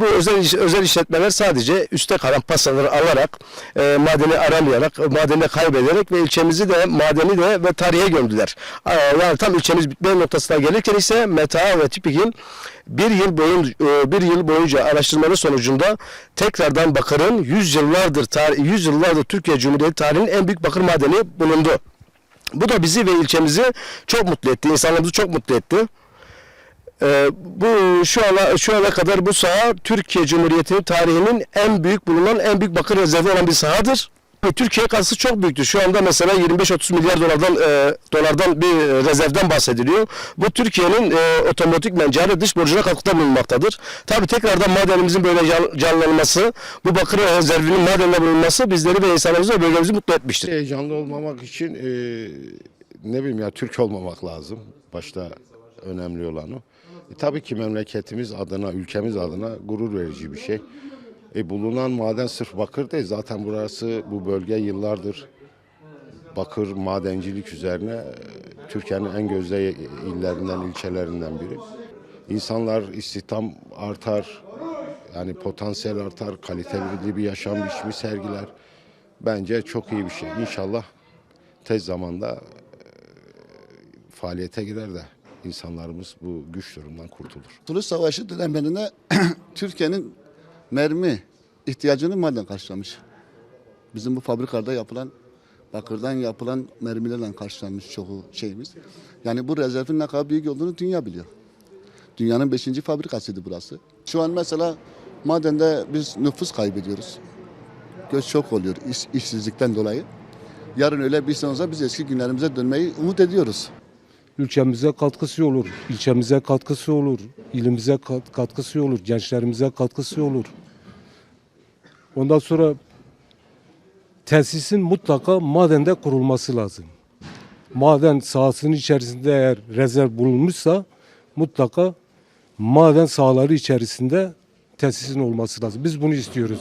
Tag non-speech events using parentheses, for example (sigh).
Bu özel iş- özel işletmeler sadece üste kalan pasaları alarak, e, madeni aramayarak, madeni kaybederek ve ilçemizi de madeni de ve tarihe gömdüler. Aa, Yani tam ilçemiz bitme noktasına gelirken ise Meta ve Tipik'in bir yıl boyunca bir yıl boyunca araştırmanın sonucunda tekrardan bakırın 100 yıllardır tarih 100 yıllardır Türkiye Cumhuriyeti tarihinin en büyük bakır madeni bulundu. Bu da bizi ve ilçemizi çok mutlu etti. insanlarımızı çok mutlu etti. Ee, bu şu ana şu ana kadar bu saha Türkiye Cumhuriyeti'nin tarihinin en büyük bulunan en büyük bakır rezervi olan bir sahadır. Ve Türkiye katkısı çok büyüktür. Şu anda mesela 25-30 milyar dolardan e, dolardan bir rezervden bahsediliyor. Bu Türkiye'nin e, otomatik cari dış borcuna katkıda bulunmaktadır. Tabii tekrardan madenimizin böyle can- canlanması, bu bakır rezervinin madende bulunması bizleri ve insanlarımızı ve bölgemizi mutlu etmiştir. Heyecanlı olmamak için e, ne bileyim ya Türk olmamak lazım. Başta önemli olan o. E, tabii ki memleketimiz adına, ülkemiz adına gurur verici bir şey. E, bulunan maden sırf bakır değil. Zaten burası, bu bölge yıllardır bakır madencilik üzerine e, Türkiye'nin en gözde illerinden, ilçelerinden biri. İnsanlar istihdam artar, yani potansiyel artar, kaliteli bir yaşam biçimi sergiler. Bence çok iyi bir şey. İnşallah tez zamanda e, faaliyete girer de insanlarımız bu güç durumdan kurtulur. Kurtuluş Savaşı dönemlerinde (clears throat) Türkiye'nin mermi ihtiyacını maden karşılamış. Bizim bu fabrikalarda yapılan bakırdan yapılan mermilerle karşılanmış çoğu şeyimiz. Yani bu rezervin ne kadar büyük olduğunu dünya biliyor. Dünyanın beşinci fabrikasıydı burası. Şu an mesela madende biz nüfus kaybediyoruz. Göç çok oluyor iş, işsizlikten dolayı. Yarın öyle bir sene olsa biz eski günlerimize dönmeyi umut ediyoruz. Ülkemize katkısı olur, ilçemize katkısı olur, ilimize kat- katkısı olur, gençlerimize katkısı olur. Ondan sonra tesisin mutlaka madende kurulması lazım. Maden sahasının içerisinde eğer rezerv bulunmuşsa mutlaka maden sahaları içerisinde tesisin olması lazım. Biz bunu istiyoruz.